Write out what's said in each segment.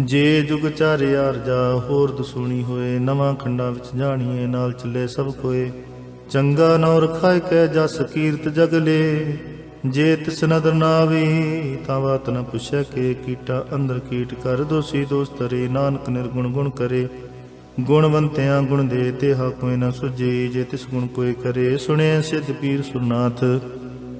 ਜੇ ਜੁਗ ਚਾਰਿਆ ਰਜਾ ਹੋਰ ਦਸੂਣੀ ਹੋਏ, ਨਵਾਂ ਖੰਡਾਂ ਵਿੱਚ ਜਾਣੀਏ, ਨਾਲ ਚੱਲੇ ਸਭ ਕੋਏ। ਚੰਗਾ ਨੌ ਰਖਾਇ ਕੈ ਜਸ ਕੀਰਤ ਜਗਲੇ ਜੇ ਤਿਸ ਨਦਰ ਨਾਵੀ ਤਾਂ ਬਾਤ ਨ ਪੁੱਛੈ ਕੇ ਕੀਟਾ ਅੰਦਰ ਕੀਟ ਕਰ ਦੋਸੀ ਦੋਸਤ ਰੇ ਨਾਨਕ ਨਿਰਗੁਣ ਗੁਣ ਕਰੇ। ਗੁਣਵੰਤਿਆਂ ਗੁਣ ਦੇ ਤੇ ਹਾ ਕੋਈ ਨ ਸੁਜੇ ਜੇ ਤਿਸ ਗੁਣ ਕੋਈ ਕਰੇ। ਸੁਣੇ ਸਿੱਧ ਪੀਰ ਸੁਰਨਾਥ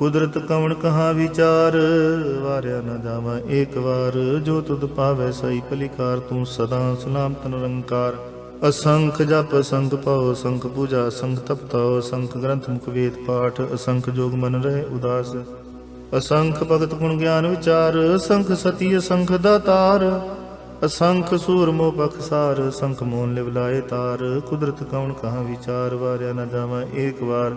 ਕੁਦਰਤ ਕਵਣ ਕਹਾ ਵਿਚਾਰ? ਵਾਰਿਆ ਨਾ ਜਾਵਾਂ ਏਕ ਵਾਰ। ਜੋ ਤੁਧ ਪਾਵੈ ਸਈ ਭਲੀਕਾਰ, ਤੂੰ ਸਦਾ ਸਲਾਮਤ ਨਿਰੰਕਾਰ ਅਸੰਖ ਜਪ ਅਸੰਖ ਪਾਉ ਸੰਖ ਪੂਜਾ ਅਸੰਖ ਤਪਤਾਉ ਸੰਖ ਗ੍ਰੰਥ ਮੁਖ ਵੇਦ ਪਾਠ। ਅਸੰਖ ਜੋਗ ਮਨ ਰਹੇ ਉਦਾਸ। ਅਸੰਖ ਭਗਤ ਗੁਣ ਗਿਆਨ ਵਿਚਾਰ। ਸੰਖ ਸਤੀ, ਅਸੰਖ ਦਾਤਾਰ। ਅਸੰਖ ਸੂਰ ਮੋਹ ਬਖਸਾਰ ਸੰਖ ਮੋਨ ਲਿਵ ਲਾਏ ਤਾਰ। ਕੁਦਰਤ ਕੌਣ ਕਹਾ ਵਿਚਾਰ? ਵਾਰਿਆ ਨਾ ਜਾਵਾਂ ਏਕ ਵਾਰ।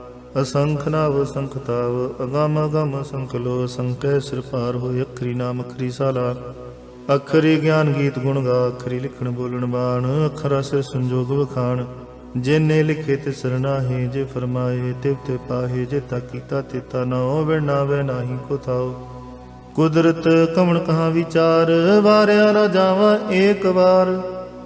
ਅਸੰਖ ਨਾਵ ਅਸੰਖ ਤਾਵ, ਅਗਮ ਅਗਮ ਅਸੰਖ ਲੋ ਅਸੰਖੈ ਸਿਰ ਪਾਰ ਹੋਇ ਅਖਰੀ ਨਾਮ ਅਖਰੀ ਸਾਲਾ। ਅਖਰੀ ਗਿਆਨ ਗੀਤ ਗੁਣ ਗਾ, ਅਖਰੀ ਲਿਖਣ ਬੋਲਣ ਬਾਣ, ਅਖਰਾ ਸੇ ਸੰਜੋਗ ਵਖਾਣ। ਜਿਨੇ ਲਿਖੇ ਤੇ ਸਰਨਾਹੇ ਜੇ ਫਰਮਾਏ ਤਿਵ ਤੇ ਪਾਹੇ, ਜੇ ਤਾ ਕੀਤਾ ਤੇ ਤਾ ਨੋ ਵਿਣਾਵੇ ਨਾਹੀ ਕੋ ਥਾਓ ਕੁਦਰਤ ਕਵਣ ਕਹਾ ਵਿਚਾਰ, ਵਾਰਿਆ ਨਾ ਜਾਵਾਂ ਏਕ ਵਾਰ।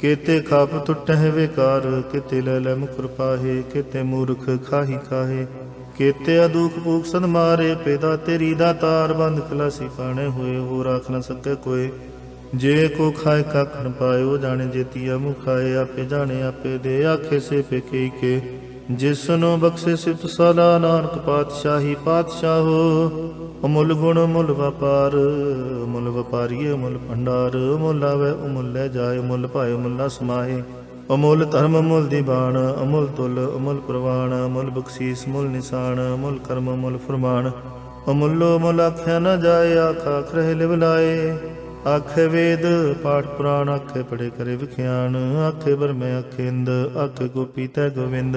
ਕਿਤੇ ਖਾਪ ਟੁੱਟਹਿ ਵਿਕਾਰ, ਕਿਤੇ ਲੈ ਲੈ ਮੁਖਰ ਪਾਹੇ, ਕਿਤੇ ਮੂਰਖ ਖਾਹੀ ਕਾਹੇ ਕਿਤੇ ਅਦੁਖ ਭੂਖ ਸਦ ਮਾਰੇ, ਪੈਦਾ ਤੇਰੀ ਦਾ ਤਾਰ ਬੰਦ ਖਲਾਸੀ ਪਾਣੇ ਹੋਏ ਹੋ ਰਾਖ ਨਾ ਸਕੇ ਕੋਏ। ਜੇ ਕੋ ਖਾਏ ਕੱਖ ਨ ਪਾਇਓ, ਜਾਣੇ ਜੇਤੀਆ ਮੁਖਾਏ ਆਪੇ ਜਾਣੇ ਆਪੇ ਦੇ ਆਖੇ ਸੇ ਪੇਕੇ ਕੇ। ਜਿਸ ਨੂੰ ਬਖਸ਼ੇ ਸਿਫਤ ਸਦਾ ਨਾਨਕ ਪਾਤਸ਼ਾਹੀ ਪਾਤਸ਼ਾਹੋ, ਅਮੁੱਲ ਗੁਣ ਮੁੱਲ ਵਪਾਰ ਮੁੱਲ ਵਪਾਰੀਏ ਮੁੱਲ ਭੰਡਾਰ ਮੁੱਲ ਆਵੇ ਅਮੁੱਲ ਲੈ ਜਾਏ ਮੁੱਲ ਭਾਏ ਮੁੱਲਾ ਸਮਾਏ। ਅਮੁੱਲ ਧਰਮ ਅਮੁੱਲ ਦੀਵਾਨ ਅਮੁੱਲ ਤੁਲ ਅਮੁੱਲ ਪ੍ਰਵਾਨ ਅਮੁੱਲ ਬਖਸ਼ੀਸ ਮੁੱਲ ਨਿਸ਼ਾਨ, ਅਮੁੱਲ ਕਰਮ ਮੁੱਲ ਫਰਮਾਨ। ਅਮੁੱਲੋ ਮੁੱਲ ਆਖਿਆ ਨਾ ਜਾਏ, ਆਖਾ ਖਰੇ ਲਿਵ ਲਾਏ। ਆਖੇ ਵੇਦ, ਪਾਠ ਪੁਰਾਣ ਆਖੇ ਪੜੇ ਕਰੇ ਵਿਖਿਆਨ। ਆਖੇ ਬਰਮੇ ਆਖੇ ਇੰਦ, ਆਖੇ ਗੋਪੀ ਤੈ ਗੋਵਿੰਦ।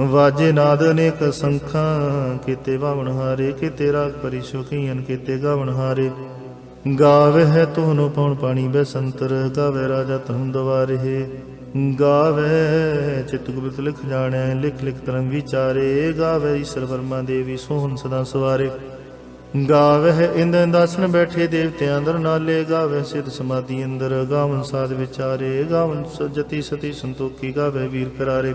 ਵਾਜੇ ਨਾਦ ਅਨੇਕ ਸੰਖਾਂ, ਕੀਤੇ ਵਾਵਣ ਹਾਰੇ, ਕੀਤੇ ਰਾਗ ਪਰੀ ਕੀਤੇ ਗਾਵਣ ਹਾਰੇ। ਗਾਵੇ ਹੈ ਤੋਨੋ ਪਉਣ ਪਾਣੀ ਬੈਸੰਤਰ ਗਾਵੇ ਰਾਜਾ ਧਰਮ ਦਵਾਰੇ। ਗਾਵੇ ਚਿਤ ਗੁਪਤ ਲਿਖ ਜਾਣੈ, ਲਿਖ ਲਿਖ ਧਰਮ ਵਿਚਾਰੇ। ਗਾਵੇ ਈਸ਼ਰ ਵਰਮਾ ਦੇਵੀ ਸੋਹਣ ਸਦਾ ਸਵਾਰੇ। ਗਾਵੇ ਹੈ ਇੰਦ ਦਾਸਨ ਬੈਠੇ ਦੇਵਤਿਆਂ ਅੰਦਰ ਨਾਲੇ। ਗਾਵੇ ਸਿਧ ਸਮਾਧੀ ਅੰਦਰ, ਗਾਵਨ ਸਾਧ ਵਿਚਾਰੇ। ਗਾਵਨ ਜਤੀ ਸਤੀ ਸੰਤੋਖੀ ਗਾਵੇ ਵੀਰ ਕਰਾਰੇ।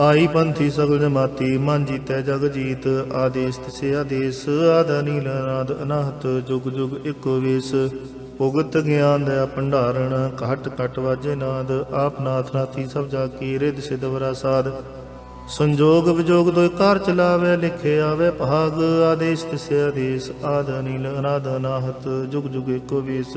ਆਈ ਪੰਥੀ ਸਗਲ ਜਮਾਤੀ, ਮਨ ਜੀਤੈ ਜਗ ਜੀਤ, ਆਦੇਸ ਤਿਸੇ ਆਦੇਸ, ਆਦਾ ਨੀਲ ਨਾਦ ਅਨਾਹਤ ਜੁਗ ਜੁਗ ਇੱਕੋ ਵੇਸ। ਉਗਤ ਗਿਆਨ ਦਾ ਭੰਡਾਰਣ, ਘਟ ਘਟ ਵਾਜੇ ਨਾਦ, ਆਪ ਨਾਥ ਨਾਥੀ ਸਭ ਜਾ ਕੀ ਰਿਦ ਸਿਧ ਵਰਾ ਸਾਧ ਸੰਜੋਗ ਵਿਜੋਗ ਦੋਇ ਕਾਰ ਚਲਾਵੇ, ਲਿਖੇ ਆਵੇ ਭਾਗ, ਆਦੇਸ਼ ਤਿਸੇ ਆਦੇਸ਼, ਆਦ ਨੀਲ ਅਨਾਦ, ਅਨਾਹਤ ਜੁਗ ਜੁਗ ਇੱਕੋ ਵੇਸ।